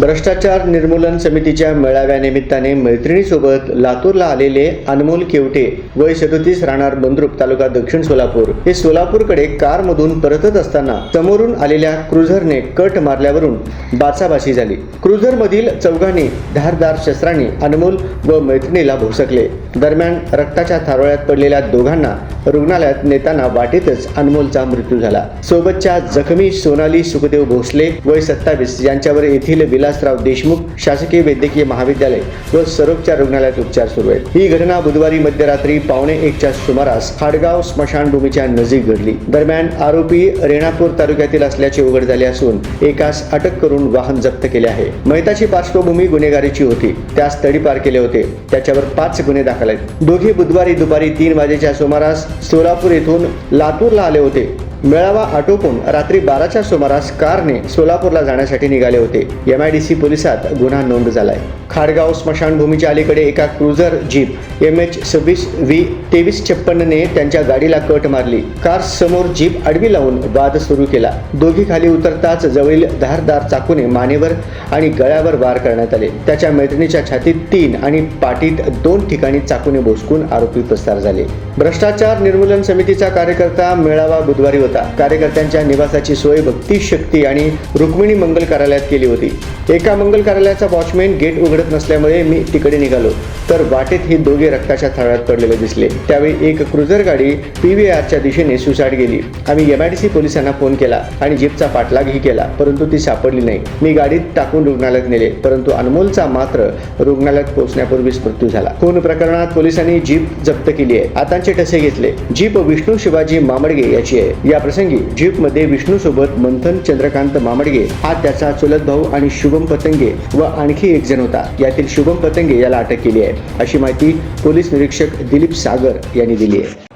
भ्रष्टाचार निर्मूलन समितीच्या मेळाव्यानिमित्ताने मैत्रिणीसोबत लातूरला आलेले अनमोल केवटे वय सदोतीस राहणार बंद्रुप तालुका दक्षिण सोलापूर. हे सोलापूरकडे कारमधून परतत असताना समोरून आलेल्या क्रुझरने कट मारल्यावरून बाचाबाशी झाली. क्रुझरमधील चौघांनी धारदार शस्त्रांनी अनमोल व मैत्रिणीला भोसकले. दरम्यान रक्ताच्या थारोळ्यात पडलेल्या दोघांना रुग्णालयात नेताना वाटेतच अनमोलचा मृत्यू झाला. सोबतच्या जखमी सोनाली सुखदेव भोसले वय सत्तावीस यांच्यावर येथील विलासराव देशमुख शासकीय वैद्यकीय महाविद्यालय व सरोपच्या रुग्णालयात उपचार सुरू आहेत. ही घटना बुधवारी मध्यरात्री पावणे एकच्या सुमारास खाडगाव स्मशानभूमीच्या नजीक घडली. दरम्यान आरोपी रेणापूर तालुक्यातील असल्याचे उघड झाले असून एकास अटक करून वाहन जप्त केले आहे. मैताची पार्श्वभूमी गुन्हेगारीची होती. त्यास तडीपार केले होते. त्याच्यावर पाच गुन्हे दाखल आहेत. दोघे बुधवारी दुपारी तीन वाजेच्या सुमारास सोलापूर येथून लातूरला आले होते. मेळावा आटोपून रात्री बाराच्या सुमारास कारने सोलापूरला जाण्यासाठी निघाले होते. एम आय डी सी पोलिसात गुन्हा नोंद झालाय. खाडगाव स्मशानभूमीच्या अलीकडे एका क्रुझर जीप एम एच सव्वीस व्ही तेवीस छप्पन्नने त्यांच्या गाडीला कट मारली. कार समोर जीप आडवी लावून वाद सुरू केला. दोघी खाली उतरताच जवळील धारदार चाकूने मानेवर आणि गळ्यावर वार करण्यात आले. त्याच्या मैत्रिणीच्या छातीत तीन आणि पाठीत दोन ठिकाणी चाकूने भोसकून आरोपी पसार झाले. भ्रष्टाचार निर्मूलन समितीचा कार्यकर्ता मेळावा बुधवारी होता. कार्यकर्त्यांच्या निवासाची सोय भक्ती शक्ती आणि रुक्मिणी मंगल कार्यालयात केली होती. एका मंगल कार्यालयाचा वॉचमॅन गेट उघडत नसल्यामुळे मी तिकडे निघालो. तर वाटेत हे दोघे रक्ताच्या थळात पडलेले दिसले. त्यावेळी एक क्रुझर गाडी पी व्ही आरच्या दिशेने सुसाट गेली. आम्ही एमआयडीसी पोलिसांना फोन केला आणि जीपचा पाठलागही केला परंतु ती सापडली नाही. मी गाडीत टाकून रुग्णालयात नेले परंतु अनमोलचा मात्र रुग्णालयात पोहोचण्यापूर्वीच मृत्यू झाला. खून प्रकरणात पोलिसांनी जीप जप्त केली आहे. आतांचे ठसे घेतले. जीप विष्णू शिवाजी मामडगे याची आहे. या याप्रसंगी जीपमध्ये विष्णू सोबत मंथन चंद्रकांत मामडगे हा त्याचा चुलत भाऊ आणि शुभम पतंगे व आणखी एक जण होता. यातील शुभम पतंगे याला अटक केली आहे. अशी माहिती पोलीस निरीक्षक दिलीप सागर यांनी दिली आहे.